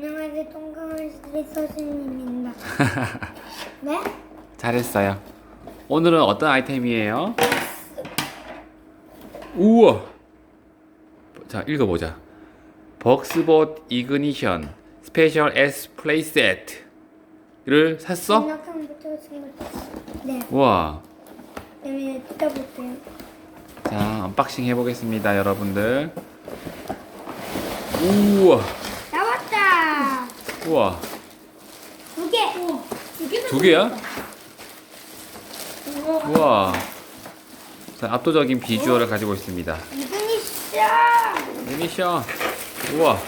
안녕하세요. 동강아지들의 서진입니다. 네? 잘했어요. 오늘은 어떤 아이템이에요? 우와! 자, 읽어보자. 벅스봇 이그니션 스페셜 S 플레이세트를 샀어? 네. 우와. 그러면 뜯어볼게요. 자, 언박싱 해보겠습니다, 여러분들. 우와! 우와! 두 개. 두 개. 개야? 우와! 자, 압도적인 비주얼을 가지고 있습니다. 이분이. 미션 우와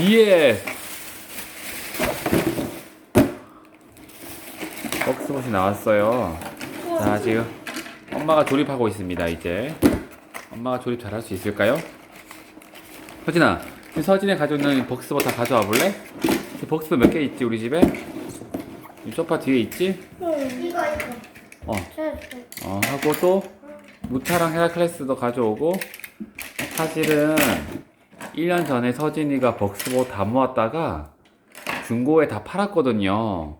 예 벅스봇이 나왔어요 자 지금 엄마가 조립하고 있습니다 이제 엄마가 조립 잘할 수 있을까요? 지금 서진이 이 벅스봇 다 가져와 볼래? 이 벅스봇 몇개 있지 우리 집에? 이 소파 뒤에 있지? 이거 이거. 어. 어, 하고 또 무타랑 헤라클레스도 가져오고 사실은 1년 전에 서진이가 벅스봇 다 모았다가 중고에 다 팔았거든요.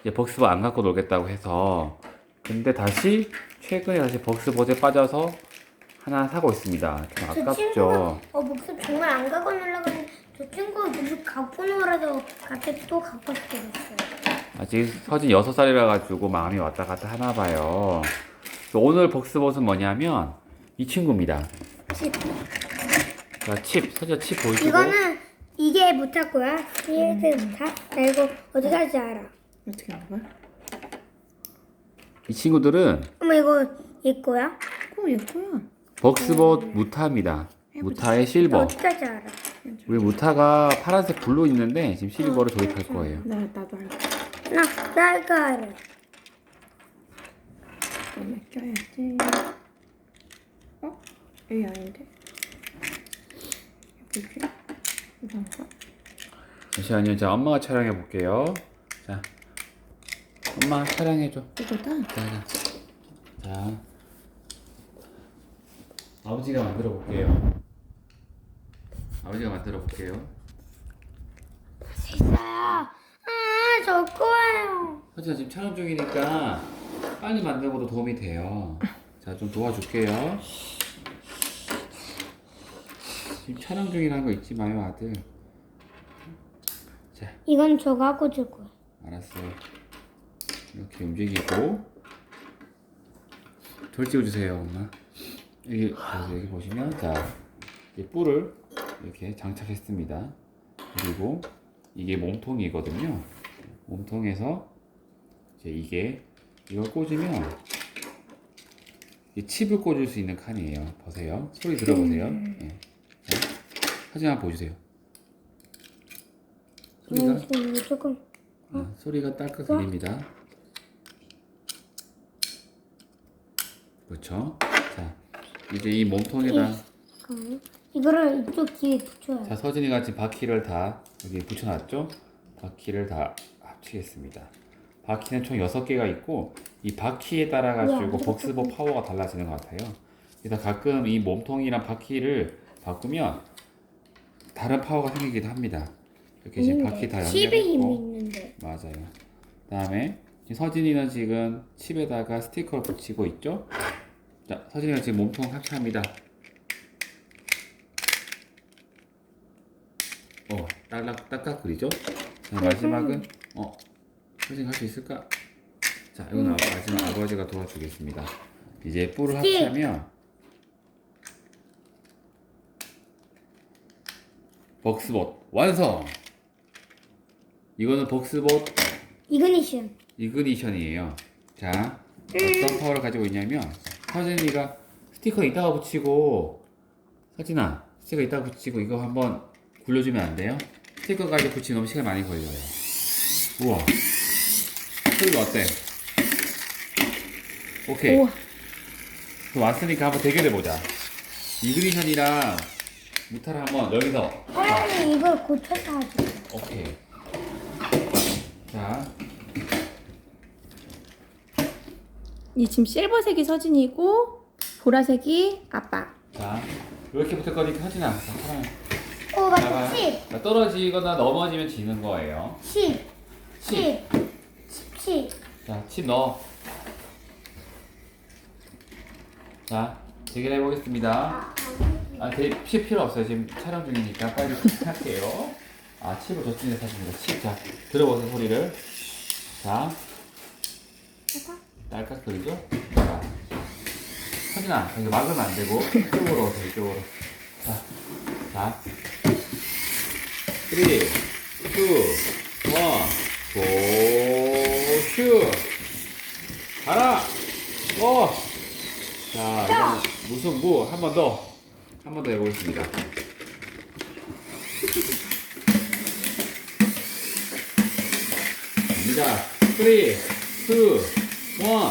이제 벅스봇 안 갖고 놀겠다고 해서 근데 다시 최근에 다시 벅스봇에 빠져서 하나 사고 있습니다. 좀 저 아깝죠. 친구가 어 목숨 정말 안 갖고 놀라고 했는데 저 친구가 계속 갖고 놀아서 갑자기 또 갖고 싶게 됐어요. 아직 서진 6살이라 가지고 마음이 왔다 갔다 하나 봐요. 그래서 오늘 벅스봇은 뭐냐면 이 친구입니다. 칩. 자, 칩, 서진 칩 보여주고 이거는 이게 못할 거야. 얘들 못할? 나 이거 어디 갈지 알아. 어떻게 알아? 이 친구들은 어머 이거 얘 거야? 어, 예뻐요. 벅스봇 무타입니다. 무타의 나 실버. 어디 갈지 알아. 우리 무타가 파란색 블루 있는데 지금 실버를 조립할 거예요. 나 나도 알고. 나, 나 이거 알아. 껴야지. 어? A 아닌데? 뭐지? 이건가? 잠시만요. 자, 엄마가 촬영해 볼게요. 자, 엄마 촬영해 줘. 이거다. 자, 자. 자, 아버지가 만들어 볼게요. 아버지가 만들어 볼게요. 있어요. 아, 저 거예요. 하지만 지금 촬영 중이니까 빨리 것도 도움이 돼요. 자, 좀 도와줄게요. 지금 촬영 중이라는 거 잊지 마요, 아들. 자, 이건 저거 하고 줄 거야. 알았어요. 이렇게 움직이고 돌 찍어주세요, 엄마. 여기 자, 여기 보시면 자, 이 뿔을 이렇게 장착했습니다. 그리고 이게 몸통이거든요. 몸통에서 이제 이게 이걸 꽂으면 이 칩을 꽂을 수 있는 칸이에요. 보세요. 소리 들어보세요. 예. 자, 사진 한번 보여주세요. 소리가 음, 이거 조금 어, 소리가 딸깍 들립니다. 그렇죠. 자, 이제 이 몸통에다 잠깐만요. 이거를 이쪽 뒤에 붙여야 돼. 자 서진이가 지금 바퀴를 다 여기 붙여놨죠. 바퀴를 다 합치겠습니다. 바퀴는 총 6개가 있고 이 바퀴에 따라 가지고 벅스봇 파워가 달라지는 것 같아요. 그래서 가끔 이 몸통이랑 바퀴를 바꾸면 다른 파워가 생기기도 합니다. 이렇게 지금 바퀴 다 힘이 연결했고 있는데. 맞아요. 그다음에 서진이는 지금 칩에다가 스티커를 붙이고 있죠. 자, 서진이가 지금 몸통 합체합니다. 어, 딸락 딱딱 그리죠. 자, 마지막은 어, 서진 할수 있을까? 자, 이거는 마지막 아버지가 도와주겠습니다. 이제 뿔을 스틱. 합치하면 벅스봇 완성. 이거는 벅스봇 이그니션. 이그니션이에요. 자, 어떤 파워를 가지고 있냐면 서진이가 스티커 이따가 붙이고 서진아 스티커 이따가 붙이고 이거 한번 굴려주면 안 돼요? 스티커 가지고 붙이면 너무 시간 많이 걸려요. 우와, 소리가 어때? 오케이. 우와. 그럼 왔으니까 한번 대결해 보자. 이그니션이랑 무타를 한번 여기서 사장님 이걸 고쳐서 하죠. 오케이. 자, 이 지금 실버색이 서진이고 보라색이 아빠. 자, 이렇게 붙을 거니까 서진아, 자, 사랑. 자, 10, 자, 떨어지거나 넘어지면 지는 거예요. 10, 10. 10, 17. 자, 칩 넣어. 자, 대결해 보겠습니다. 아, 대, 칩 필요 없어요. 지금 촬영 중이니까 빨리 할게요. 아, 칩을 저쪽에 사십니다. 칩. 자, 들어보세요, 소리를. 자, 소리죠? 자, 서진아, 여기 막으면 안 되고, 이쪽으로 오세요, 이쪽으로. 자, 자. 3, 2, 1, 고, 슛! 가라! 고! 자, 이번엔 무승부 한 번 더. 한 번 더 해보겠습니다. 갑니다. 3, 2, 1, 고,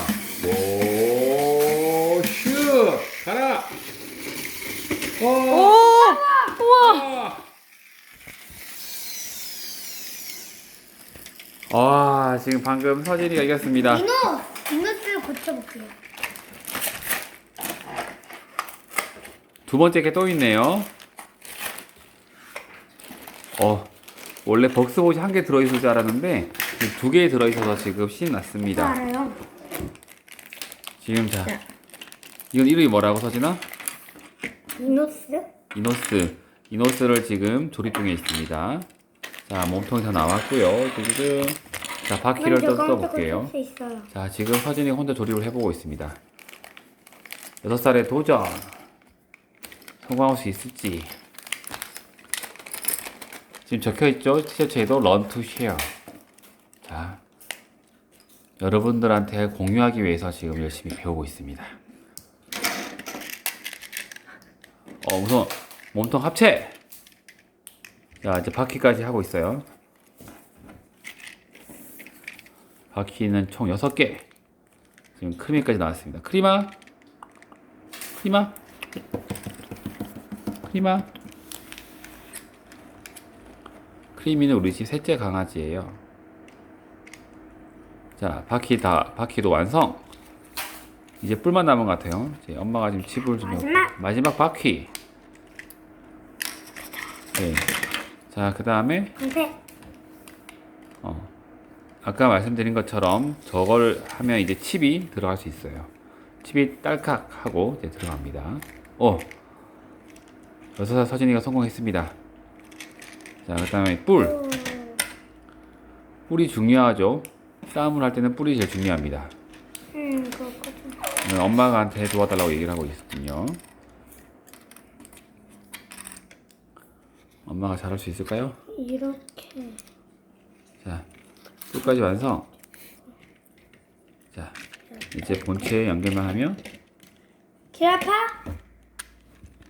슛! 가라! 어! 오! 우와! 아, 지금 방금 서진이가 이겼습니다. 민호, 민호를 고쳐볼게요. 두 번째 게 또 있네요. 어, 원래 벅스봇이 한 개 들어있을 줄 알았는데 두 개 들어있어서 지금 신이 났습니다. 지금 자, 네. 이건 이름이 뭐라고 서진아? 미노스? 이노스. 이노스를 지금 조립 중에 있습니다. 자, 몸통이 다 나왔고요. 지금 자, 바퀴를 또. 수 있어요. 자, 지금 서진이 혼자 조립을 해보고 있습니다. 여섯 살의 도전. 성공할 수 있을지. 지금 적혀 있죠? 티셔츠에도 to share. 자, 여러분들한테 공유하기 위해서 지금 열심히 배우고 있습니다. 어, 우선 몸통 합체. 자, 이제 바퀴까지 하고 있어요. 바퀴는 총 6개. 지금 크리미까지 나왔습니다. 크리마. 크리마. 크리마. 크리미는 우리 집 셋째 강아지예요. 자, 바퀴 다 바퀴도 완성. 이제 뿔만 남은 것 같아요. 이제 엄마가 지금 집을 좀 마지막. 마지막 바퀴. 네. 자, 그 다음에. 어, 아까 말씀드린 것처럼 저걸 하면 이제 칩이 들어갈 수 있어요. 칩이 딸칵 하고 이제 들어갑니다. 어, 여섯 서진이가 성공했습니다. 자, 그 다음에 뿔. 오, 뿔이 중요하죠. 싸움을 할 때는 뿔이 제일 중요합니다. 음, 그렇거든. 오늘 엄마한테 도와달라고 얘기를 하고 있었군요. 엄마가 잘할 수 있을까요? 이렇게. 자, 끝까지 완성. 자, 이제 본체에 연결만 하면 기라파?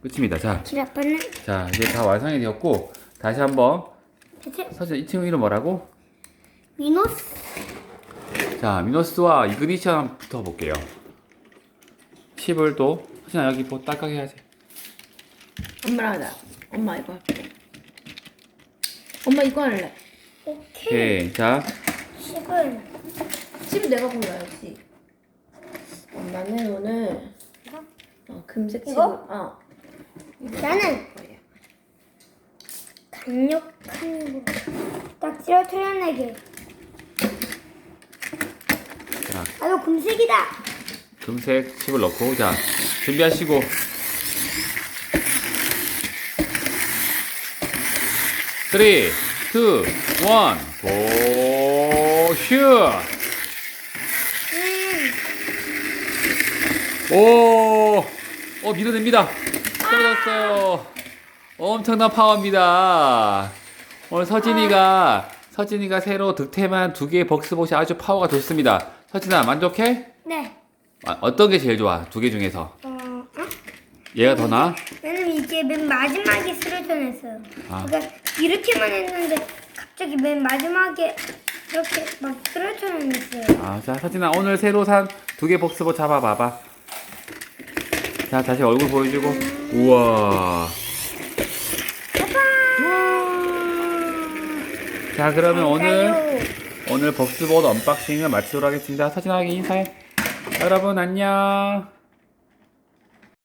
끝입니다. 자, 기라파는 자 이제 다 완성이 되었고 다시 한번 대체 사실 이 친구 이름 뭐라고? 미노스? 자, 미노스와 이그니션 한번 붙어 볼게요. 칩을 또 사진아 여기 뭐 딸깍 해야지. 엄마랑 하자. 엄마 이거 할게. 엄마 이거 할래. 오케이. 오케이, 자, 10을. 칩 내가 골라야지. 엄마는 오늘 어, 금색 칩을 이거? 어. 나는. 강력한 딱 쓰러트려내게. 자, 나도 금색이다. 금색 칩을 넣고 자 준비하시고. 쓰리, 투, 원, 고, 슛! 음, 오, 어 밀어냅니다. 떨어졌어요. 엄청난 파워입니다. 오늘 서진이가 서진이가 새로 득템한 두 개의 벅스봇이 아주 파워가 좋습니다. 서진아 만족해? 네. 아, 어떤 게 제일 좋아? 두 개 중에서 어, 어? 얘가 더 나아? 나는 이제 맨 마지막에 쓰러져 냈어요. 아. 그러니까 이렇게만 했는데 갑자기 맨 마지막에 이렇게 막 쓰러져 냈어요. 아, 자 서진아 오늘 새로 산 두개 벅스봇 잡아봐봐. 자 다시 얼굴 보여주고 우와. 자 그러면 오늘 오늘 벅스봇 언박싱을 마치도록 하겠습니다. 서진아에게 인사해. 여러분 안녕.